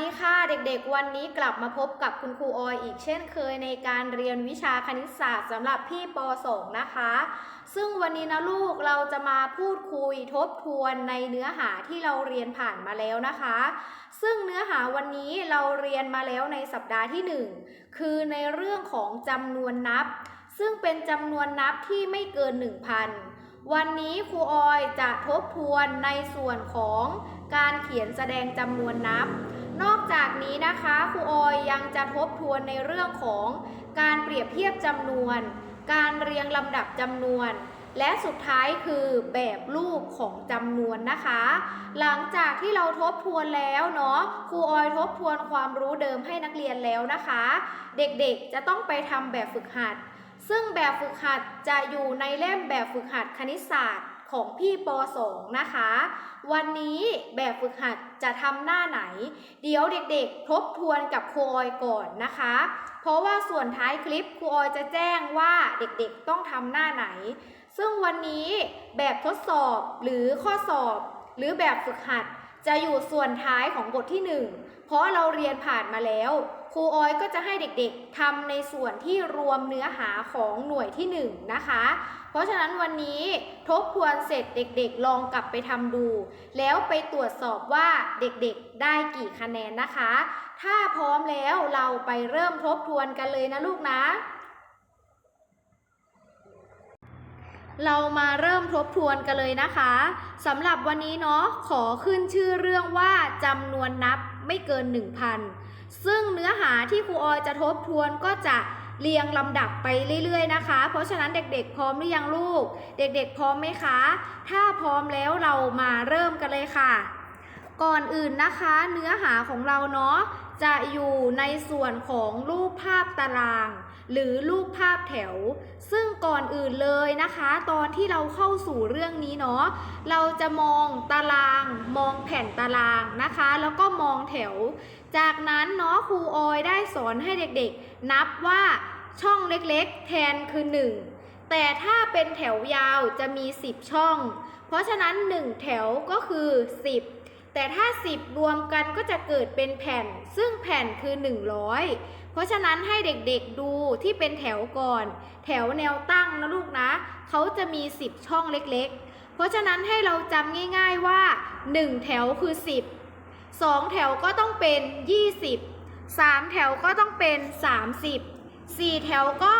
ดีค่ะเด็กๆ วันนี้กลับมาพบกับคุณครูออยอีกเช่นเคยในการเรียนวิชาคณิตศาสตร์สำหรับพี่ป .2 นะคะ ซึ่งวันนี้นะลูกเราจะมาพูดคุยทบทวนในเนื้อหาที่เราเรียนผ่านมาแล้วนะคะ ซึ่งเนื้อหาวันนี้เราเรียนมาแล้วในสัปดาห์ที่ 1 คือในเรื่องของจำนวนนับ ซึ่งเป็นจำนวนนับที่ไม่เกิน 1,000วันนี้ครูออยจะทบทวนในส่วนของการเขียนแสดงจำนวนนับ นอกจากนี้นะคะครูออยยังจะทบทวนในเรื่องของการเปรียบเทียบจำนวน การเรียงลำดับจำนวน และสุดท้ายคือแบบรูปของจำนวนนะคะ หลังจากที่เราทบทวนแล้วเนาะครูออยทบทวนความรู้เดิมให้นักเรียนแล้วนะคะ เด็กๆจะต้องไปทำแบบฝึกหัด ซึ่งแบบฝึกหัดจะอยู่ในเล่มแบบฝึกหัดคณิตศาสตร์ ของพี่ป .2 นะคะ วันนี้แบบฝึกหัดจะทำหน้าไหน เดี๋ยวเด็กๆ ทบทวนกับครูออยก่อนนะคะ เพราะว่าส่วนท้ายคลิปครูออยจะแจ้งว่าเด็กๆต้องทำหน้าไหน ซึ่งวันนี้แบบทดสอบหรือข้อสอบ หรือแบบฝึกหัดจะอยู่ส่วนท้ายของบทที่ 1 เพราะเราเรียนผ่านมาแล้ว ครูออยก็จะให้เด็กๆทำในส่วนที่รวมเนื้อหาของหน่วยที่ 1 นะคะ ราะฉะนั้นวันนี้ทบทวนเสร็จเด็กๆ ลองกลับไปทำดู แล้วไปตรวจสอบว่าเด็กๆได้กี่คะแนนนะคะ ถ้าพร้อมแล้วเราไปเริ่มทบทวนกันเลยนะลูกนะ เรามาเริ่มทบทวนกันเลยนะคะสำหรับวันนี้เนาะขอขึ้นชื่อเรื่องว่าจำนวนนับไม่เกิน 1,000 ซึ่งเนื้อหาที่ครูออยจะทบทวนก็จะ เรียงลำดับไปเรื่อย ๆ นะคะ เพราะฉะนั้นเด็กๆ พร้อมหรือยังลูก เด็กๆ พร้อมไหมคะ ถ้าพร้อมแล้วเรามาเริ่มกันเลยค่ะ ก่อนอื่นนะคะ เนื้อหาของเราเนาะจะอยู่ในส่วนของรูปภาพตาราง หรือรูปภาพแถว ซึ่งก่อนอื่นเลยนะคะ ตอนที่เราเข้าสู่เรื่องนี้เนาะเราจะมองตาราง มองแผ่นตารางนะคะ แล้วก็มองแถว จากนั้นเนาะครูออยได้สอนให้เด็กๆ นับว่าช่องเล็กๆ แทนคือ 1 แต่ถ้าเป็นแถวยาวจะมี 10 ช่อง เพราะฉะนั้น 1 แถวก็คือ 10 แต่ถ้า 10 รวมกันก็จะเกิดเป็นแผ่น ซึ่งแผ่นคือ 100 เพราะฉะนั้นให้เด็กๆดูที่เป็นแถวก่อน แถวแนวตั้งนะลูกนะ เขาจะมี 10 ช่องเล็กๆ เพราะฉะนั้นให้เราจำง่าย ๆว่า 1 แถวคือ 10 2 แถวก็ต้องเป็น 20 3 แถวก็ต้องเป็น 30 4 แถวก็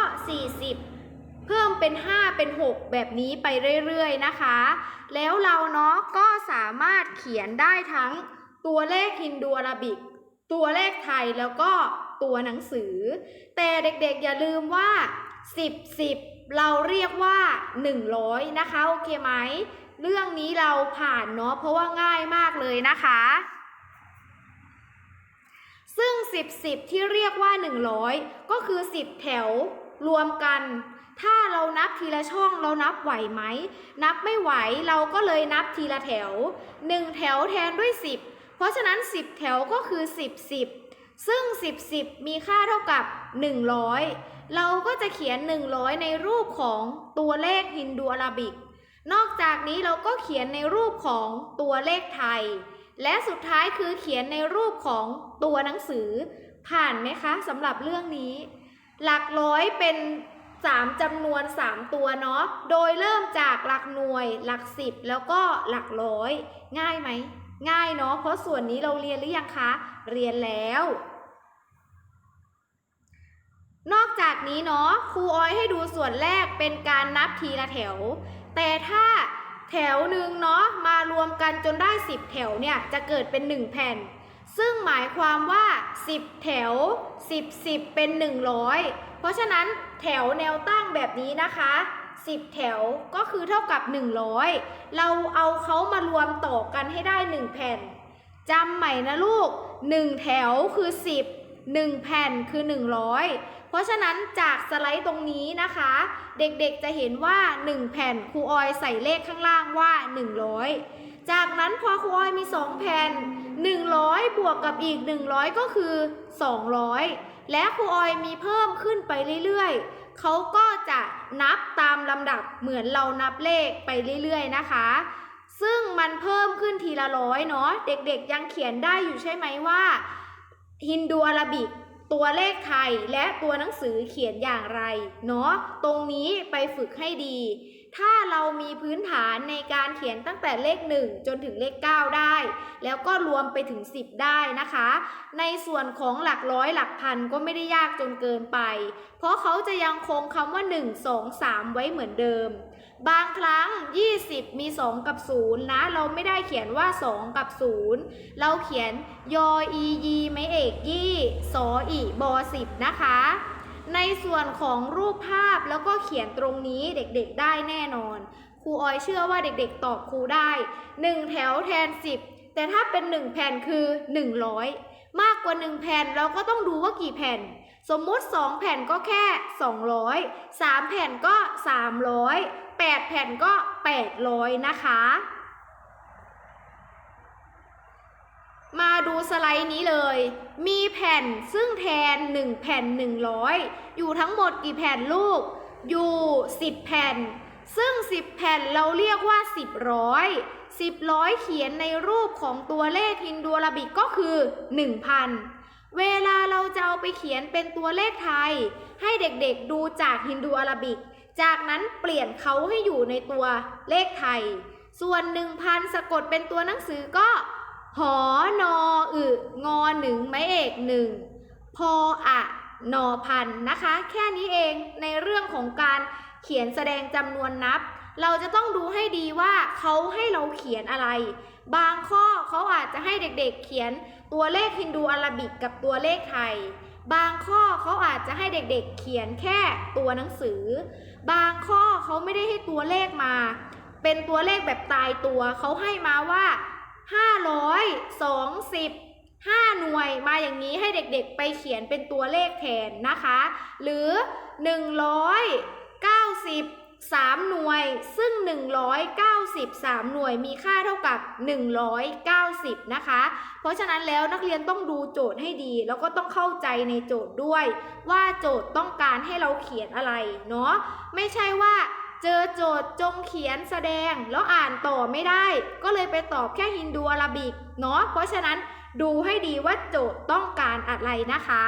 40 เพิ่มเป็น 5 เป็น 6 แบบนี้ไปเรื่อยๆนะคะ แล้วเราเนาะก็สามารถเขียนได้ทั้งตัวเลขฮินดูอาราบิก ตัวเลขไทยแล้วก็ตัวหนังสือ แต่เด็กๆอย่าลืมว่า 10 10 เราเรียกว่า 100 นะคะ โอเคไหม เรื่องนี้เราผ่านเนาะเพราะว่าง่ายมากเลยนะคะ ซึ่ง 10 10 ที่เรียกว่า 100 ก็คือ 10 แถวรวมกัน ถ้าเรานับทีละช่องเรานับไหวไหม นับไม่ไหวเราก็เลยนับทีละแถว 1 แถวแทนด้วย 10 เพราะฉะนั้น 10 แถวก็คือ 10 10 ซึ่ง 10 10 มีค่าเท่ากับ 100 เราก็จะเขียน 100 ในรูปของตัวเลขฮินดูอาราบิก นอกจากนี้เราก็เขียนในรูปของตัวเลขไทย และสุดท้ายคือเขียนในรูปของ ตัวหนังสือผ่านไหมคะสำหรับเรื่องนี้ หลักร้อยเป็น 3จำนวน 3 ตัวเนาะโดยเริ่มจากหลักหน่วย หลักสิบแล้วก็หลักร้อย ง่ายไหม ง่ายเนาะเพราะส่วนนี้เราเรียนหรือยังคะ เรียนแล้ว นอกจากนี้เนาะครูออยให้ดูส่วนแรกเป็นการนับทีละแถว แต่ถ้าแถวหนึ่งเนาะมารวมกันจนได้ 10 แถวเนี่ยจะเกิดเป็น 1 แผ่น ซึ่งหมายความว่า 10 แถว 10 10 เป็น 100 เพราะฉะนั้นแถวแนวตั้งแบบนี้นะคะ 10 แถวก็คือเท่ากับ 100 เราเอาเขามารวมต่อกันให้ได้ 1 แผ่นจำใหม่นะลูก 1 แถวคือ 10 1 แผ่นคือ 100 เพราะฉะนั้นจากสไลด์ตรงนี้นะคะ เด็กๆจะเห็นว่า 1 แผ่นครูออยใส่เลขข้างล่างว่า 100 จากนั้นพอครูออยมี 2 แผ่น 100 บวกกับอีก 100 ก็คือ 200 และครูออยมีเพิ่มขึ้นไปเรื่อยๆ เขาก็จะนับตามลำดับเหมือนเรานับเลขไปเรื่อยๆ นะคะ ซึ่งมันเพิ่มขึ้นทีละร้อยเนาะ เด็กๆยังเขียนได้อยู่ใช่ไหมว่าฮินดูอาราบิกตัวเลขไทยและตัวหนังสือเขียนอย่างไร เนาะ ตรงนี้ไปฝึกให้ดี ถ้าเรามีพื้นฐานในการเขียนตั้งแต่เลข 1 จนถึงเลข 9 ได้ แล้วก็รวมไปถึง 10 ได้นะคะ ในส่วนของหลักร้อยหลักพันก็ไม่ได้ยากจนเกินไป เพราะเขาจะยังคงคำว่า 1 2 3 ไว้เหมือนเดิม บางครั้ง 20 มี 2 กับ 0 นะ เราไม่ได้เขียนว่า 2 กับ 0 เราเขียนยออียีไม่เอกยี่สออีบอสิบนะคะ ในส่วนของรูปภาพแล้วก็เขียนตรงนี้เด็กๆได้แน่นอน ครูออยเชื่อว่าเด็กๆตอบครูได้ 1 แถวแทน 10 แต่ถ้าเป็น 1 แผ่นคือ 100 มากกว่า 1 แผ่นเราก็ต้องดูว่ากี่แผ่น สมมุติ 2 แผ่นก็แค่ 200 3 แผ่นก็ 300 8 แผ่นก็ 800 นะคะ มาดูสไลด์นี้เลย มีแผ่นซึ่งแทน 1 แผ่น 100 อยู่ทั้งหมดกี่แผ่นลูก อยู่ 10 แผ่น ซึ่ง 10 แผ่นเราเรียกว่า 10ร้อย10ร้อยเขียนในรูปของตัวเลขฮินดูอาราบิกก็คือ 1,000 เวลาเราจะเอาไปเขียนเป็นตัวเลขไทย ให้เด็กๆดูจากฮินดูอาราบิก จากนั้นเปลี่ยนเขาให้อยู่ในตัวเลขไทย ส่วน 1,000 สะกดเป็นตัวหนังสือก็ หอนออึงอหนึ่งไม้เอกหนึ่งพออะนอพันนะคะ แค่นี้เองในเรื่องของการเขียนแสดงจำนวนนับ เราจะต้องดูให้ดีว่าเขาให้เราเขียนอะไร บางข้อเขาอาจจะให้เด็กๆเขียนตัวเลขฮินดูอาราบิกกับตัวเลขไทย บางข้อเขาอาจจะให้เด็กๆเขียนแค่ตัวหนังสือ บางข้อเขาไม่ได้ให้ตัวเลขมา เป็นตัวเลขแบบตายตัวเขาให้มาว่า 520 5 หน่วยมาอย่างนี้ให้เด็กๆไปเขียนเป็นตัวเลขแทนนะคะ หรือ 190 3 หน่วย ซึ่ง 193 หน่วยมีค่าเท่ากับ 190 นะคะ เพราะฉะนั้นแล้วนักเรียนต้องดูโจทย์ให้ดี แล้วก็ต้องเข้าใจในโจทย์ด้วย ว่าโจทย์ต้องการให้เราเขียนอะไรเนาะไม่ใช่ว่า เจอโจทย์จงเขียนแสดงแล้วอ่านต่อไม่ได้ ก็เลยไปตอบแค่ฮินดูอาราบิกเนาะเพราะฉะนั้นดูให้ดีว่าโจทย์ต้องการอะไรนะคะ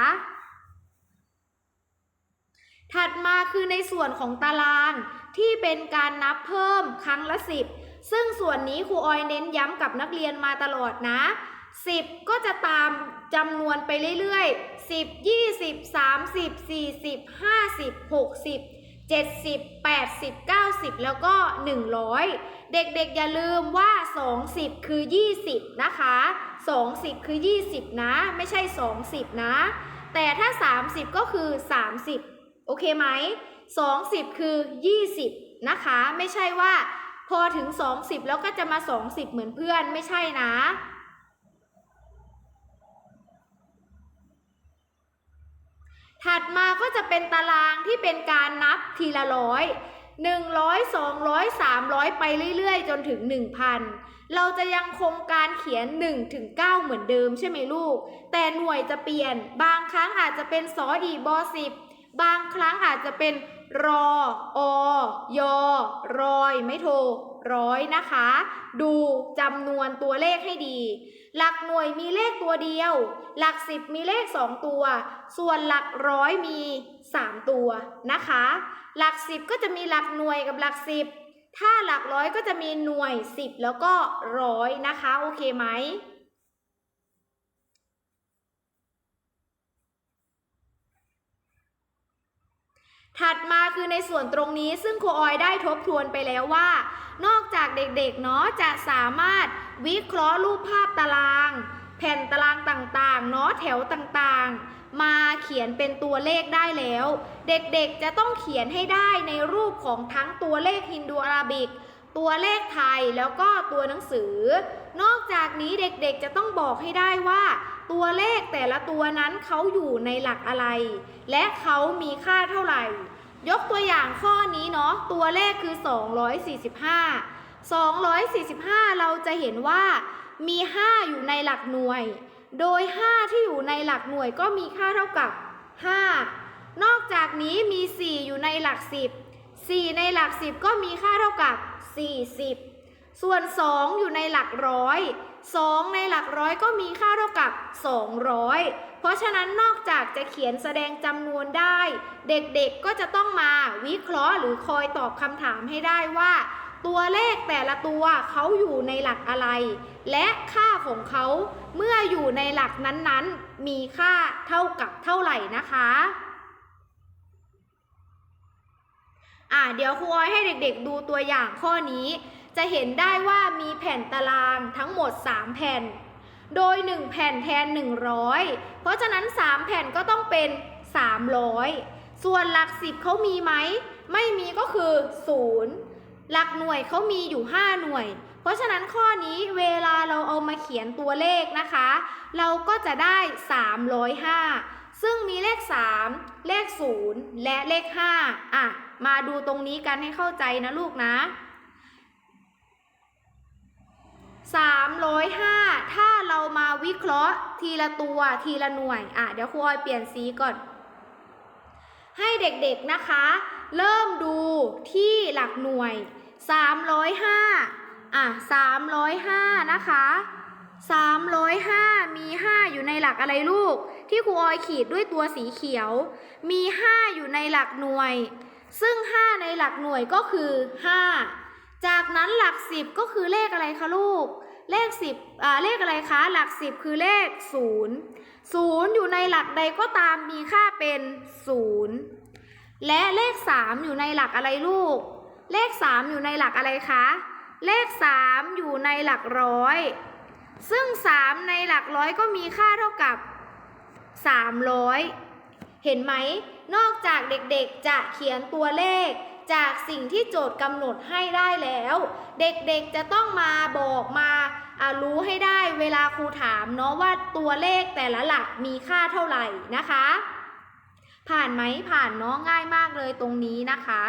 ถัดมาคือในส่วนของตารางที่เป็นการนับเพิ่มครั้งละ 10 ซึ่งส่วนนี้ครูออยเน้นย้ำกับนักเรียนมาตลอดนะ 10 ก็จะตามจำนวนไปเรื่อยๆ 10 20 30 40 50 60 70 80 90 แล้วก็ 100 เด็กๆอย่าลืมว่า 20 คือ 20 นะคะ 20 คือ 20 นะ ไม่ใช่ 20 นะ แต่ถ้า 30 ก็คือ 30 โอเคไหม 20 คือ 20 นะคะ ไม่ใช่ว่าพอถึง 20 แล้วก็จะมา 20 เหมือนเพื่อนไม่ใช่นะ ถัดมาก็จะเป็นตารางที่เป็นการนับทีละร้อยหนึ่งร้อยสองร้อยสามร้อยไปเรื่อยๆ จนถึงหนึ่งพันเราจะยังคงการเขียน1ถึง9เหมือนเดิมใช่ไหมลูก แต่หน่วยจะเปลี่ยน บางครั้งอาจจะเป็นสออีบอสิบบางครั้งอาจจะเป็นรออยอรอย ไม่โทรร้อยนะคะ ดูจำนวนตัวเลขให้ดี หลักหน่วยมีเลขตัวเดียว หลักสิบมีเลขสองตัว ส่วนหลักร้อยมีสามตัวนะคะ หลักสิบก็จะมีหลักหน่วยกับหลักสิบถ้าหลักร้อยก็จะมีหน่วยสิบแล้วก็ร้อยนะคะ โอเคไหม ถัดมาคือในส่วนตรงนี้ซึ่งครูออยได้ทบทวนไปแล้วว่า นอกจากเด็กๆเนาะจะสามารถวิเคราะห์รูปภาพตาราง แผ่นตารางต่างๆเนาะแถวต่างๆ มาเขียนเป็นตัวเลขได้แล้ว เด็กๆจะต้องเขียนให้ได้ในรูปของทั้งตัวเลขฮินดูอาราบิก ตัวเลขไทยแล้วก็ตัวหนังสือ นอกจากนี้เด็กๆจะต้องบอกให้ได้ว่าตัวเลขแต่ละตัวนั้นเขาอยู่ในหลักอะไร และเขามีค่าเท่าไหร่ ยกตัวอย่างข้อนี้เนาะตัวเลขคือ 245 245 เราจะเห็นว่ามี 5 อยู่ในหลักหน่วย โดย 5 ที่อยู่ในหลักหน่วยก็มีค่าเท่ากับ 5 นอกจากนี้มี 4 อยู่ในหลัก 10 4 ในหลัก 10 ก็มีค่าเท่ากับ 40 ส่วน 2 อยู่ในหลักร้อย 2 ในหลักร้อยก็มีค่าเท่ากับ 200 เพราะฉะนั้นนอกจากจะเขียนแสดงจำนวนได้ เด็กๆก็จะต้องมาวิเคราะห์หรือคอยตอบคำถามให้ได้ว่า ตัวเลขแต่ละตัวเขาอยู่ในหลักอะไร และค่าของเขาเมื่ออยู่ในหลักนั้นๆ มีค่าเท่ากับเท่าไหร่นะคะอ่าเดี๋ยวครูออยให้เด็กๆ ดูตัวอย่างข้อนี้ จะเห็นได้ว่ามีแผ่นตารางทั้งหมด 3 แผ่น โดย 1 แผ่นแทน 100 เพราะฉะนั้น 3 แผ่นก็ต้องเป็น 300 ส่วนหลัก 10เขามีไหม ไม่มีก็คือ 0 หลักหน่วยเขามีอยู่ 5 หน่วย เพราะฉะนั้นข้อนี้เวลาเราเอามาเขียนตัวเลขนะคะ เราก็จะได้ 305 ซึ่งมีเลข 3 เลข 0 และเลข 5 อะ มาดูตรงนี้กันให้เข้าใจนะลูกนะ 305 ถ้าเรามาวิเคราะห์ทีละตัวทีละหน่วย อะ เดี๋ยวครูออยเปลี่ยนสีก่อน ให้เด็กๆนะคะ เริ่มดูที่หลักหน่วย 305 อะ 305 นะคะ 305 มี 5 อยู่ในหลักอะไรลูก ที่ครูออยขีดด้วยตัวสีเขียว มี 5 อยู่ในหลักหน่วย ซึ่ง 5 ในหลักหน่วยก็คือ 5 จากนั้นหลัก 10 ก็คือเลขอะไรคะลูก เลข10อ่าเลขอะไรคะ หลัก10คือเลข0 0อยู่ในหลักใดก็ตามมีค่าเป็น0และเลข3อยู่ในหลักอะไรลูก เลข3อยู่ในหลักอะไรคะ เลข3อยู่ในหลักร้อย ซึ่ง3ในหลักร้อยก็มีค่าเท่ากับ300เห็นไหม นอกจากเด็กๆจะเขียนตัวเลข จากสิ่งที่โจทย์กำหนดให้ได้แล้ว เด็กๆจะต้องมาบอกมารู้ให้ได้เวลาครูถามเนาะว่าตัวเลขแต่ละหลักมีค่าเท่าไหร่นะคะ ผ่านไหมผ่านเนาะง่ายมากเลยตรงนี้นะคะ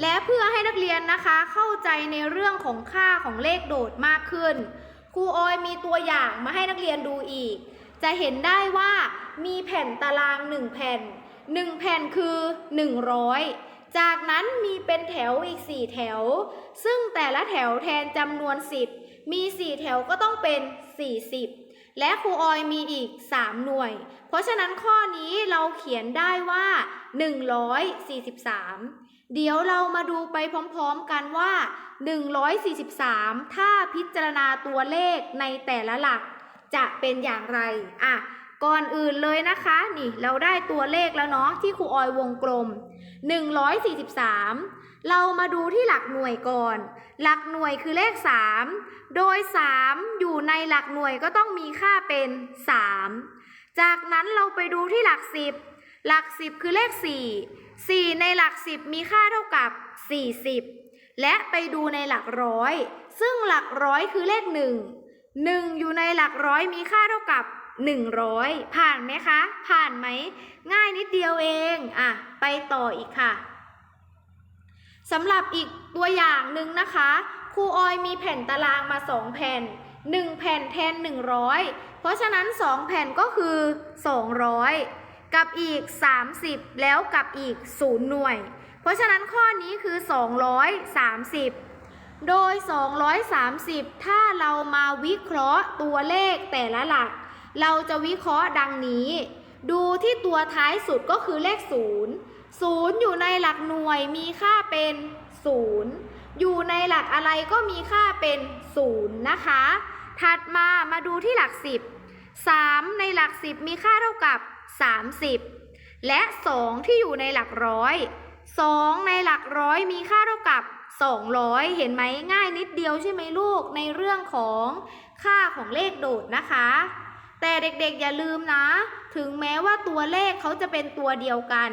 และเพื่อให้นักเรียนนะคะเข้าใจในเรื่องของค่าของเลขโดดมากขึ้นครูออยมีตัวอย่างมาให้นักเรียนดูอีก จะเห็นได้ว่า มีแผ่นตาราง 1 แผ่น 1 แผ่นคือ 100 จากนั้นมีเป็นแถวอีก 4 แถว ซึ่งแต่ละแถวแทนจำนวน 10 มี 4 แถวก็ต้องเป็น 40 และครูออยมีอีก 3 หน่วย เพราะฉะนั้นข้อนี้เราเขียนได้ว่า 143 เดี๋ยวเรามาดูไปพร้อมๆกันว่า 143 ถ้าพิจารณาตัวเลขในแต่ละหลักจะเป็นอย่างไร อะ ก่อนอื่นเลยนะคะ นี่เราได้ตัวเลขแล้วเนาะที่ครูออยวงกลม 143 เรามาดูที่หลักหน่วยก่อน หลักหน่วยคือเลข 3 โดย 3 อยู่ในหลักหน่วยก็ต้องมีค่าเป็น 3 จากนั้นเราไปดูที่หลัก 10 หลัก 10 คือเลข 4 4 ในหลัก 10 มีค่าเท่ากับ 40 และไปดูในหลักร้อย ซึ่งหลักร้อยคือเลข 1 1 อยู่ในหลักร้อยมีค่าเท่ากับ 100 ผ่านไหมคะ ผ่านไหม ง่ายนิดเดียวเองอะไปต่ออีกค่ะสำหรับอีกตัวอย่างหนึ่งนะคะครูออยมีแผ่นตารางมา 2 แผ่น 1 แผ่นแทน 100 เพราะฉะนั้น 2 แผ่นก็คือ 200 กับอีก 30 แล้วกับอีก 0 หน่วย เพราะฉะนั้นข้อนี้คือ 230 โดย 230 ถ้าเรามาวิเคราะห์ตัวเลขแต่ละหลัก เราจะวิเคราะห์ดังนี้ ดูที่ตัวท้ายสุดก็คือเลข 0 0 อยู่ในหลักหน่วยมีค่าเป็น 0 อยู่ในหลักอะไรก็มีค่าเป็น 0 นะคะ ถัดมามาดูที่หลัก 10 3 ในหลัก 10 มีค่าเท่ากับ 30 และ 2 ที่อยู่ในหลักร้อย2ในหลักร้อยมีค่าเท่ากับ 200 เห็นไหมง่ายนิดเดียวใช่ไหมลูกในเรื่องของค่าของเลขโดดนะคะ แต่เด็กๆอย่าลืมนะ ถึงแม้ว่าตัวเลขเขาจะเป็นตัวเดียวกัน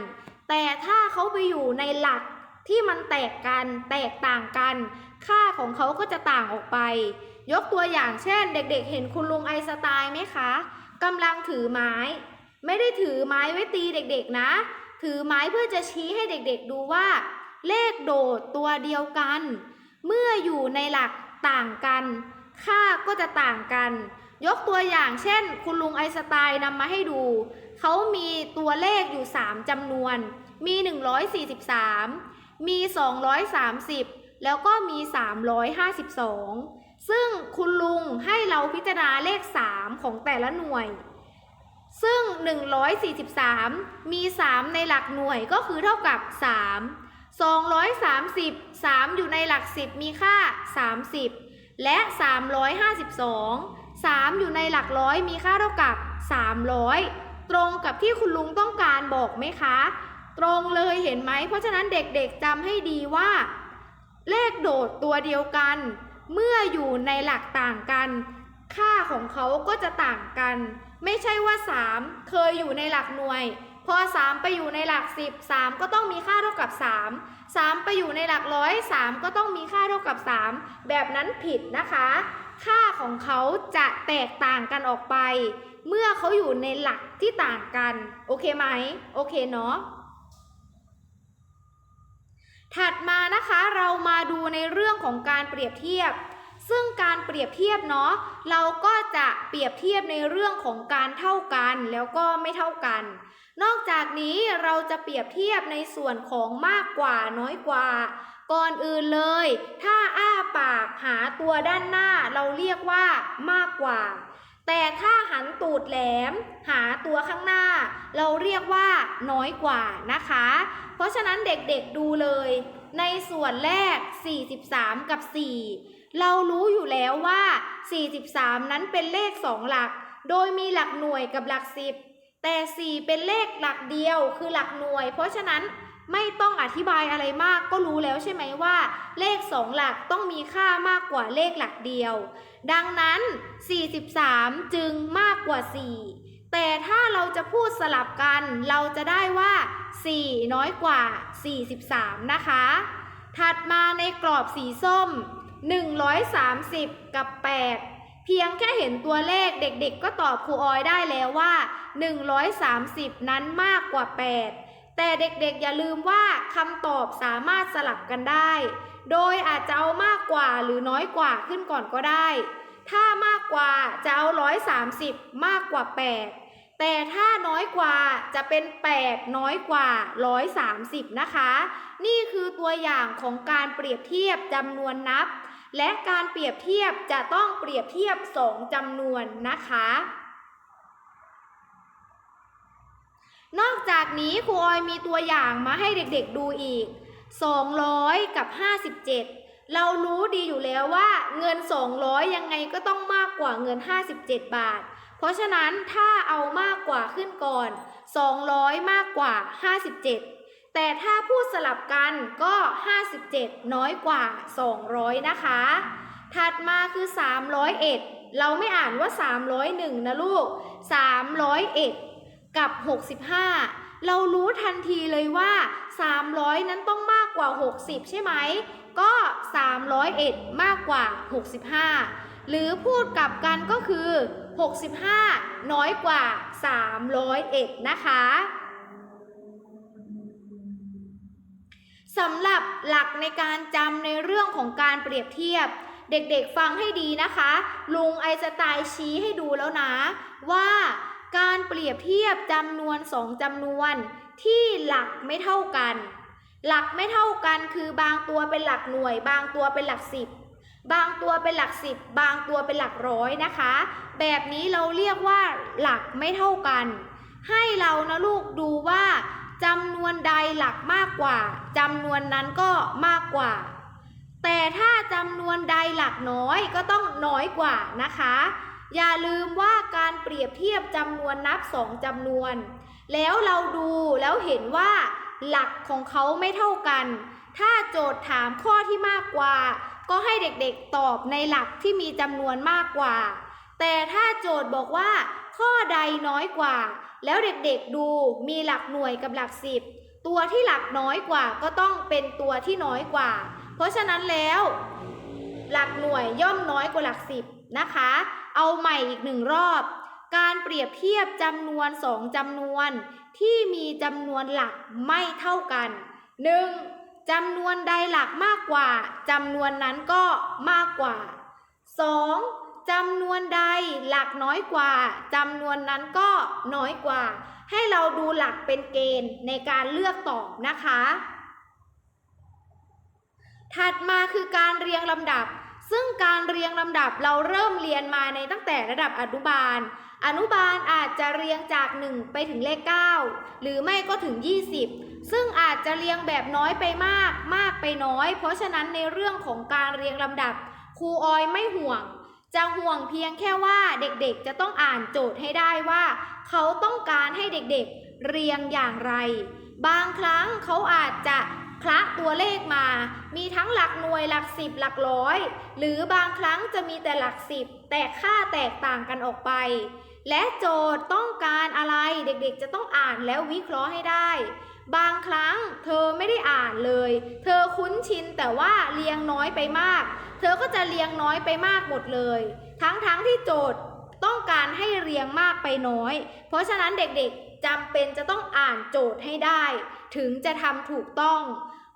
แต่ถ้าเขาไปอยู่ในหลักที่มันแตกกันแตกต่างกัน ค่าของเขาก็จะต่างออกไป ยกตัวอย่างเช่น เด็กๆ เห็นคุณลุงไอสไตล์ไหมคะกำลังถือไม้ ไม่ได้ถือไม้ไว้ตีเด็กๆนะ ถือไม้เพื่อจะชี้ให้เด็กๆดูว่า เลขโดดตัวเดียวกัน เมื่ออยู่ในหลักต่างกัน ค่าก็จะต่างกัน ยกตัวอย่างเช่น คุณลุงไอน์สไตล์นำมาให้ดู เขามีตัวเลขอยู่ 3จำนวน มี 143 มี 230 แล้วก็มี 352 ซึ่งคุณลุงให้เราพิจารณาเลข 3 ของแต่ละหน่วย ซึ่ง 143 มี 3 ในหลักหน่วยก็คือเท่ากับ 3 230 3 อยู่ในหลัก 10 มีค่า 30 และ 352 3 อยู่ในหลักร้อยมีค่าเท่ากับ 300 ตรงกับที่คุณลุงต้องการบอกไหมคะ ตรงเลยเห็นไหม เพราะฉะนั้นเด็กๆจำให้ดีว่า เลขโดดตัวเดียวกัน เมื่ออยู่ในหลักต่างกัน ค่าของเขาก็จะต่างกัน ไม่ใช่ว่า 3 เคยอยู่ในหลักหน่วย พอ 3 ไปอยู่ในหลัก 10 3 ก็ต้องมีค่าเท่ากับ 3 3 ไปอยู่ในหลักร้อย 3 ก็ต้องมีค่าเท่ากับ 3 แบบนั้นผิดนะคะ ค่าของเขาจะแตกต่างกันออกไป เมื่อเขาอยู่ในหลักที่ต่างกัน โอเคไหม โอเคเนาะถัดมานะคะเรามาดูในเรื่องของการเปรียบเทียบ ซึ่งการเปรียบเทียบเนาะเราก็จะเปรียบเทียบในเรื่องของการเท่ากันแล้วก็ไม่เท่ากัน นอกจากนี้เราจะเปรียบเทียบในส่วนของมากกว่าน้อยกว่า ก่อนอื่นเลย ถ้าอ้าปากหาตัวด้านหน้าเราเรียกว่ามากกว่า แต่ถ้าหันตูดแหลม หาตัวข้างหน้า เราเรียกว่าน้อยกว่านะคะ เพราะฉะนั้นเด็กๆดูเลย ในส่วนแรก 43 กับ 4 เรารู้อยู่แล้วว่า 43 นั้นเป็นเลข 2 หลัก โดยมีหลักหน่วยกับหลัก 10 แต่ 4 เป็นเลขหลักเดียวคือหลักหน่วย เพราะฉะนั้น ไม่ต้องอธิบายอะไรมากก็รู้แล้วใช่ไหมว่า เลข 2 หลักต้องมีค่ามากกว่าเลขหลักเดียว ดังนั้น 43 จึงมากกว่า 4 แต่ถ้าเราจะพูดสลับกัน เราจะได้ว่า 4 น้อยกว่า 43 นะคะ ถัดมาในกรอบสีส้ม 130 กับ 8 เพียงแค่เห็นตัวเลขเด็กๆ ก็ตอบครูออยได้แล้วว่า 130 นั้นมากกว่า 8 แต่เด็กๆอย่าลืมว่าคำตอบสามารถสลับกันได้ โดยอาจจะเอามากกว่าหรือน้อยกว่าขึ้นก่อนก็ได้ ถ้ามากกว่าจะเอา 130 มากกว่า 8 แต่ถ้าน้อยกว่าจะเป็น 8 น้อยกว่า 130 นะคะ นี่คือตัวอย่างของการเปรียบเทียบจำนวนนับ และการเปรียบเทียบจะต้องเปรียบเทียบ 2จำนวนนะคะ นอกจากนี้ครูออยมีตัวอย่างมาให้เด็กๆดูอีก 200 กับ 57 เรารู้ดีอยู่แล้วว่าเงิน 200 ยังไงก็ต้องมากกว่าเงิน 57 บาท เพราะฉะนั้นถ้าเอามากกว่าขึ้นก่อน 200 มากกว่า 57 แต่ถ้าพูดสลับกันก็ 57 น้อยกว่า 200 นะคะ ถัดมาคือ 301 เราไม่อ่านว่า 301 นะลูก 301 กับ 65 เรารู้ทันทีเลยว่า 300 นั้นต้องมากกว่า 60 ใช่ไหม ก็ 301 มากกว่า 65 หรือพูดกลับกันก็คือ 65 น้อยกว่า 301 นะคะสำหรับหลักในการจำในเรื่องของการเปรียบเทียบ เด็กๆฟังให้ดีนะคะ ลุงไอสไตล์ชี้ให้ดูแล้วนะ ว่า การเปรียบเทียบจำนวนสองจำนวนที่หลักไม่เท่ากัน หลักไม่เท่ากันคือบางตัวเป็นหลักหน่วย บางตัวเป็นหลักสิบบางตัวเป็นหลักสิบบางตัวเป็นหลักร้อยนะคะ แบบนี้เราเรียกว่าหลักไม่เท่ากัน ให้เรานะลูกดูว่าจำนวนใดหลักมากกว่าจำนวนนั้นก็มากกว่า แต่ถ้าจำนวนใดหลักน้อยก็ต้องน้อยกว่านะคะ อย่าลืมว่าการเปรียบเทียบจำนวนนับสองจำนวน แล้วเราดูแล้วเห็นว่าหลักของเขาไม่เท่ากัน ถ้าโจทย์ถามข้อที่มากกว่า ก็ให้เด็กๆตอบในหลักที่มีจำนวนมากกว่า แต่ถ้าโจทย์บอกว่า ข้อใดน้อยกว่า แล้วเด็กๆดูมีหลักหน่วยกับหลักสิบตัวที่หลักน้อยกว่าก็ต้องเป็นตัวที่น้อยกว่า เพราะฉะนั้นแล้ว หลักหน่วยย่อมน้อยกว่าหลักสิบนะคะ เอาใหม่อีกหนึ่งรอบ การเปรียบเทียบจำนวนสองจำนวนที่มีจำนวนหลักไม่เท่ากัน 1. จำนวนใดหลักมากกว่าจำนวนนั้นก็มากกว่า 2. จำนวนใดหลักน้อยกว่าจำนวนนั้นก็น้อยกว่า ให้เราดูหลักเป็นเกณฑ์ในการเลือกตอบนะคะ ถัดมาคือการเรียงลำดับ ซึ่งการเรียงลำดับเราเริ่มเรียนมาในตั้งแต่ระดับอนุบาล อนุบาลอาจจะเรียงจาก 1 ไปถึงเลข 9 หรือไม่ก็ถึง 20 ซึ่งอาจจะเรียงแบบน้อยไปมาก มากไปน้อย เพราะฉะนั้นในเรื่องของการเรียงลำดับครูออยไม่ห่วง จะห่วงเพียงแค่ว่าเด็กๆ จะต้องอ่านโจทย์ให้ได้ว่า เขาต้องการให้เด็กๆ เรียงอย่างไร บางครั้งเขาอาจจะ คละตัวเลขมา มีทั้งหลักหน่วยหลักสิบหลักร้อย หรือบางครั้งจะมีแต่หลักสิบแต่ค่าแตกต่างกันออกไป และโจทย์ต้องการอะไรเด็กๆ จะต้องอ่านแล้ววิเคราะห์ให้ได้ บางครั้งเธอไม่ได้อ่านเลย เธอคุ้นชินแต่ว่าเรียงน้อยไปมาก เธอก็จะเรียงน้อยไปมากหมดเลย ทั้งๆทที่โจทย์ต้องการให้เรียงมากไปน้อย เพราะฉะนั้นเด็กๆ จำเป็นจะต้องอ่านโจทย์ให้ได้ ถึงจะทำถูกต้อง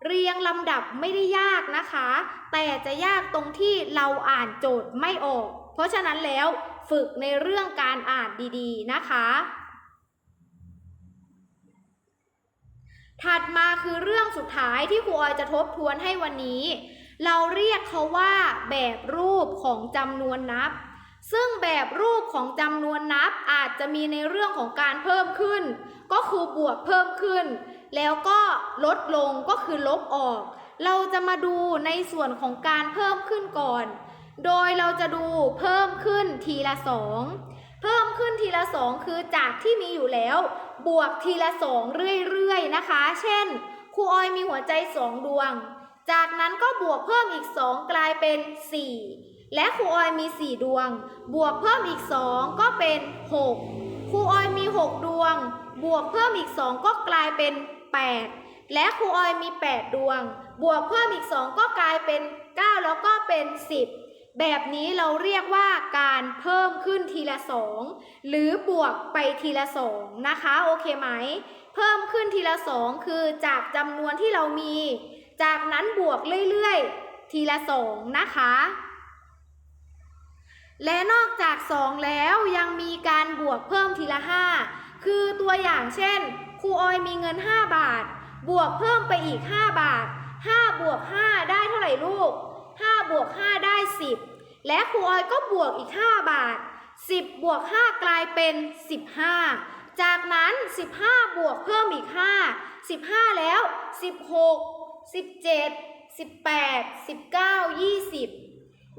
เรียงลำดับไม่ได้ยากนะคะ แต่จะยากตรงที่เราอ่านโจทย์ไม่ออก เพราะฉะนั้นแล้วฝึกในเรื่องการอ่านดีๆนะคะ ถัดมาคือเรื่องสุดท้ายที่ครูออยจะทบทวนให้วันนี้ เราเรียกเขาว่าแบบรูปของจำนวนนับ ซึ่งแบบรูปของจำนวนนับอาจจะมีในเรื่องของการเพิ่มขึ้น ก็คือบวกเพิ่มขึ้น แล้วก็ลดลงก็คือลบออก เราจะมาดูในส่วนของการเพิ่มขึ้นก่อน โดยเราจะดูเพิ่มขึ้นทีละสองเพิ่มขึ้นทีละสองคือจากที่มีอยู่แล้ว บวกทีละสองเรื่อยๆนะคะ เช่นครูออยมีหัวใจสองดวง จากนั้นก็บวกเพิ่มอีกสองกลายเป็น4 และครูออยมี 4 ดวง บวกเพิ่มอีก 2 ก็เป็น 6 ครูออยมี 6 ดวง บวกเพิ่มอีก 2 ก็กลายเป็น 8 และครูออยมี 8 ดวง บวกเพิ่มอีก 2 ก็กลายเป็น 9 แล้วก็เป็น 10 แบบนี้เราเรียกว่าการเพิ่มขึ้นทีละ 2 หรือบวกไปทีละ 2 นะคะ โอเคไหม เพิ่มขึ้นทีละ 2 คือจากจำนวนที่เรามี จากนั้นบวกเรื่อยๆ ทีละ 2 นะคะ และนอกจาก 2 แล้วยังมีการบวกเพิ่มทีละ 5 คือตัวอย่างเช่นครูออยมีเงิน 5 บาท บวกเพิ่มไปอีก 5 บาท 5 บวก 5 ได้เท่าไหร่ลูก 5 บวก 5 ได้ 10 และครูออยก็บวกอีก 5 บาท 10 บวก 5 กลายเป็น 15 จากนั้น 15 บวกเพิ่มอีก 5 15 แล้ว 16 17 18 19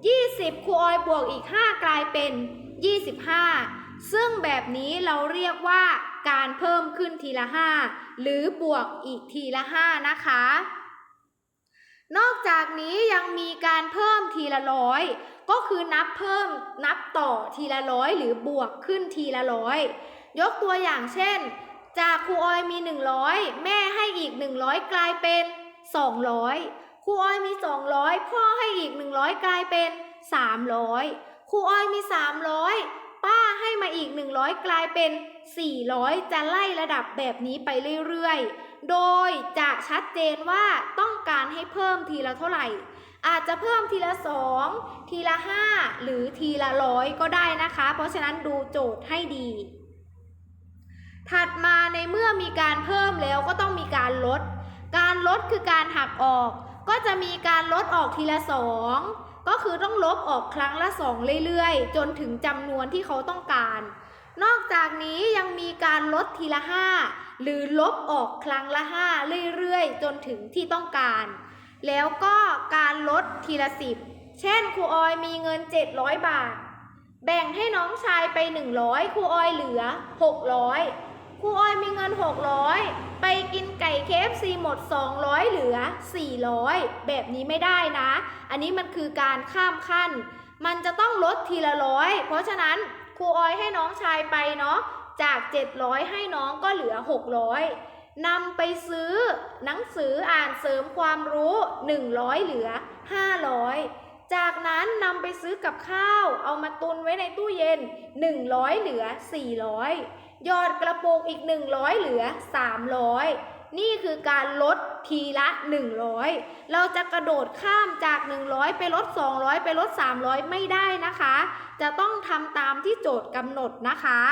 20ครูออยบวกอีก 5 กลายเป็น 25 ซึ่งแบบนี้เราเรียกว่าการเพิ่มขึ้นทีละ 5 หรือบวกอีกทีละ 5 นะคะ นอกจากนี้ยังมีการเพิ่มทีละร้อยก็คือนับเพิ่มนับต่อทีละร้อยหรือบวกขึ้นทีละร้อยยกตัวอย่างเช่น จากครูออยมี 100 แม่ให้อีก 100 กลายเป็น 200 รูอ้อยมี 200 พ่อให้อีก 100 กลายเป็น 300 ครูอ้อยมี 300 ป้าให้มาอีก 100 กลายเป็น 400 จะไล่ระดับแบบนี้ไปเรื่อยๆ โดยจะชัดเจนว่าต้องการให้เพิ่มทีละเท่าไหร่ อาจจะเพิ่มทีละ 2 ทีละ 5 หรือทีละร้อยก็ได้นะคะ เพราะฉะนั้นดูโจทย์ให้ดี ถัดมาในเมื่อมีการเพิ่มแล้วก็ต้องมีการลด การลดคือการหักออก ก็จะมีการลดออกทีละสองก็คือต้องลบออกครั้งละสองเรื่อยๆ จนถึงจำนวนที่เขาต้องการ นอกจากนี้ยังมีการลดทีละห้าหรือลบออกครั้งละห้าเรื่อยๆ จนถึงที่ต้องการ แล้วก็การลดทีละสิบเช่นครูออยมีเงิน 700 บาท แบ่งให้น้องชายไป 100ครูออยเหลือ 600 ครูอ้อยมีเงิน 600 ไปกินไก่เคฟซีหมด 200 เหลือ 400 แบบนี้ไม่ได้นะ อันนี้มันคือการข้ามขั้น มันจะต้องลดทีละร้อย เพราะฉะนั้นครูอ้อยให้น้องชายไปเนาะ จาก 700 ให้น้องก็เหลือ 600นำไปซื้อหนังสืออ่านเสริมความรู้ 100 เหลือ 500 จากนั้นนำไปซื้อกับข้าว เอามาตุนไว้ในตู้เย็น 100 เหลือ 400 ยอดกระโปุกอีก 100 เหลือ 300 นี่คือการลดทีละ 100 เราจะกระโดดข้ามจาก 100 ไปลด 200 ไปลด 300 ไม่ได้นะคะ จะต้องทำตามที่โจทย์กำหนดนะคะ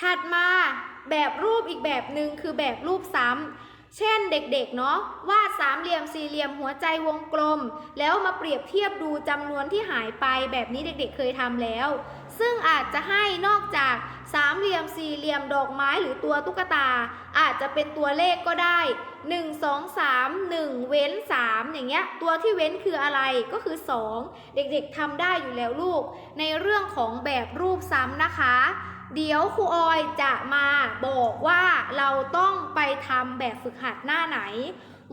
ถัดมาแบบรูปอีกแบบหนึ่งคือแบบรูปซ้ำ เช่นเด็กๆเนาะวาดสามเหลี่ยมสี่เหลี่ยมหัวใจวงกลม แล้วมาเปรียบเทียบดูจำนวนที่หายไปแบบนี้เด็กๆเคยทำแล้ว ซึ่งอาจจะให้นอกจากสามเหลี่ยมสี่เหลี่ยมดอกไม้หรือตัวตุ๊กตา อาจจะเป็นตัวเลขก็ได้ 1 2 3 1 เว้น 3 อย่างเงี้ยตัวที่เว้นคืออะไรก็คือ 2 เด็กๆทำได้อยู่แล้วลูก ในเรื่องของแบบรูปซ้ำนะคะ เดี๋ยวครูออยจะมาบอกว่าเราต้องไปทำแบบฝึกหัดหน้าไหน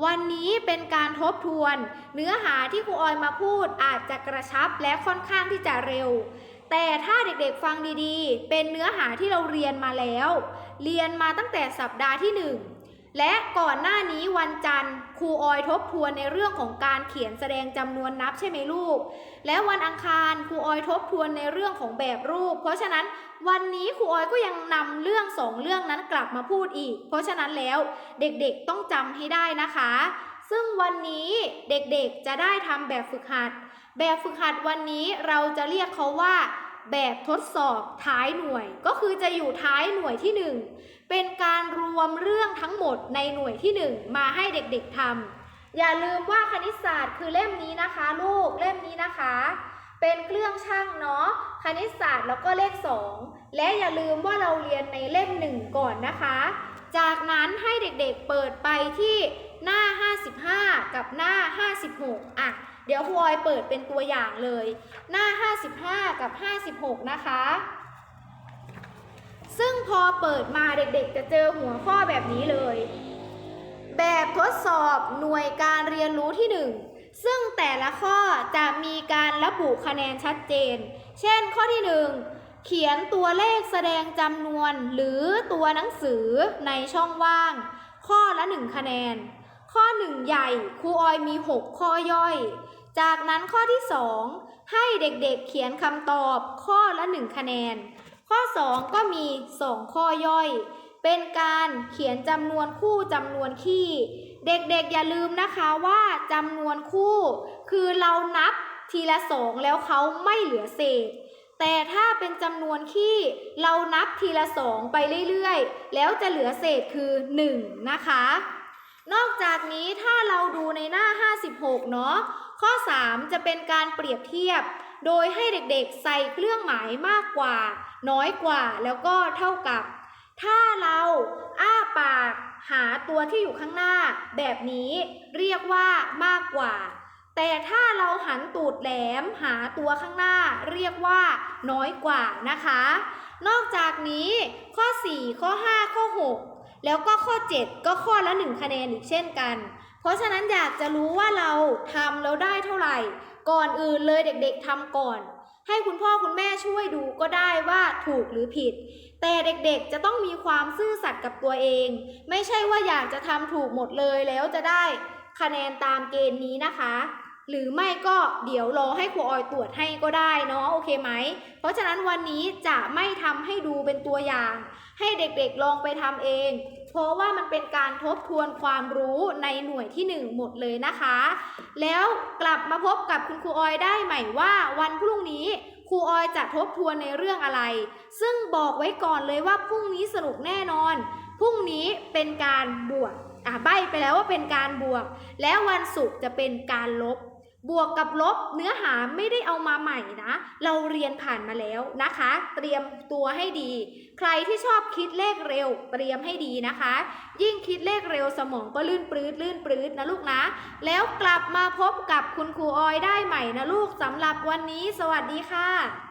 วันนี้เป็นการทบทวน เนื้อหาที่ครูออยมาพูดอาจจะกระชับและค่อนข้างที่จะเร็ว แต่ถ้าเด็กๆฟังดีๆ เป็นเนื้อหาที่เราเรียนมาแล้ว เรียนมาตั้งแต่สัปดาห์ที่หนึ่ง และก่อนหน้านี้วันจันทร์ครูออยทบทวนในเรื่องของการเขียนแสดงจำนวนนับใช่ไหมลูก และวันอังคารครูออยทบทวนในเรื่องของแบบรูป เพราะฉะนั้นวันนี้ครูออยก็ยังนำเรื่องสองเรื่องนั้นกลับมาพูดอีก เพราะฉะนั้นแล้วเด็กๆต้องจำให้ได้นะคะ ซึ่งวันนี้เด็กๆจะได้ทำแบบฝึกหัด แบบฝึกหัดวันนี้เราจะเรียกเขาว่าแบบทดสอบท้ายหน่วยก็คือจะอยู่ท้ายหน่วยที่หนึ่ง เป็นการรวมเรื่องทั้งหมดในหน่วยที่ 1 มาให้เด็กๆทำอย่าลืมว่าคณิตศาสตร์คือเล่มนี้นะคะ ลูกเล่มนี้นะคะ เป็นเครื่องช่างเนาะคณิตศาสตร์แล้วก็เลข 2 และอย่าลืมว่าเราเรียนในเล่ม 1 ก่อนนะคะ จากนั้นให้เด็กๆเปิดไปที่หน้า 55 กับหน้า 56 อะ เดี๋ยวครูออยเปิดเป็นตัวอย่างเลย หน้า 55 กับ 56 นะคะ ซึ่งพอเปิดมาเด็กๆ จะเจอหัวข้อแบบนี้เลย แบบทดสอบหน่วยการเรียนรู้ที่ 1 ซึ่งแต่ละข้อจะมีการระบุคะแนนชัดเจน เช่นข้อที่ 1 เขียนตัวเลขแสดงจำนวนหรือตัวหนังสือในช่องว่าง ข้อละ 1 คะแนน ข้อ 1 ใหญ่ครูออยมี 6 ข้อย่อย จากนั้นข้อที่ 2 ให้เด็กๆเขียนคำตอบข้อละ 1 คะแนน ข้อ 2 ก็มี 2 ข้อย่อย เป็นการเขียนจำนวนคู่จำนวนคี่ เด็กๆอย่าลืมนะคะว่าจำนวนคู่ คือเรานับทีละสองแล้วเขาไม่เหลือเศษ แต่ถ้าเป็นจำนวนคี่ เรานับทีละสองไปเรื่อยๆ แล้วจะเหลือเศษคือ 1 นะคะ นอกจากนี้ถ้าเราดูในหน้า 56 เนาะข้อ 3 จะเป็นการเปรียบเทียบ โดยให้เด็กๆ ใส่เครื่องหมายมากกว่า น้อยกว่าแล้วก็เท่ากับ ถ้าเราอ้าปากหาตัวที่อยู่ข้างหน้า แบบนี้เรียกว่ามากกว่า แต่ถ้าเราหันตูดแหลมหาตัวข้างหน้า เรียกว่าน้อยกว่านะคะ นอกจากนี้ข้อ 4 ข้อ 5 ข้อ 6 แล้วก็ข้อ 7 ก็ข้อละ 1 คะแนนอีกเช่นกัน เพราะฉะนั้นอยากจะรู้ว่าเราทำแล้วได้เท่าไหร่ ก่อนอื่นเลยเด็กๆทำก่อน ให้คุณพ่อคุณแม่ช่วยดูก็ได้ว่าถูกหรือผิด แต่เด็กๆจะต้องมีความซื่อสัตย์กับตัวเอง ไม่ใช่ว่าอยากจะทำถูกหมดเลยแล้วจะได้คะแนนตามเกณฑ์นี้นะคะ หรือไม่ก็เดี๋ยวรอให้ครูออยตรวจให้ก็ได้เนาะโอเคไหม เพราะฉะนั้นวันนี้จะไม่ทำให้ดูเป็นตัวอย่าง ให้เด็กๆลองไปทำเอง เพราะว่ามันเป็นการทบทวนความรู้ในหน่วยที่ 1 หมดเลยนะคะ แล้วกลับมาพบกับคุณครูออยได้ใหม่ว่าวันพรุ่งนี้ครูออยจะทบทวนในเรื่องอะไร ซึ่งบอกไว้ก่อนเลยว่าพรุ่งนี้สนุกแน่นอน พรุ่งนี้เป็นการบวกอะใบไปแล้วว่าเป็นการบวก แล้ววันศุกร์จะเป็นการลบ บวกกับลบเนื้อหาไม่ได้เอามาใหม่นะ เราเรียนผ่านมาแล้วนะคะ เตรียมตัวให้ดี ใครที่ชอบคิดเลขเร็ว เตรียมให้ดีนะคะ ยิ่งคิดเลขเร็วสมองก็ลื่นปลื้ดลื่นปลื้ดนะลูกนะ แล้วกลับมาพบกับคุณครูออยได้ใหม่นะลูกสำหรับวันนี้ สวัสดีค่ะ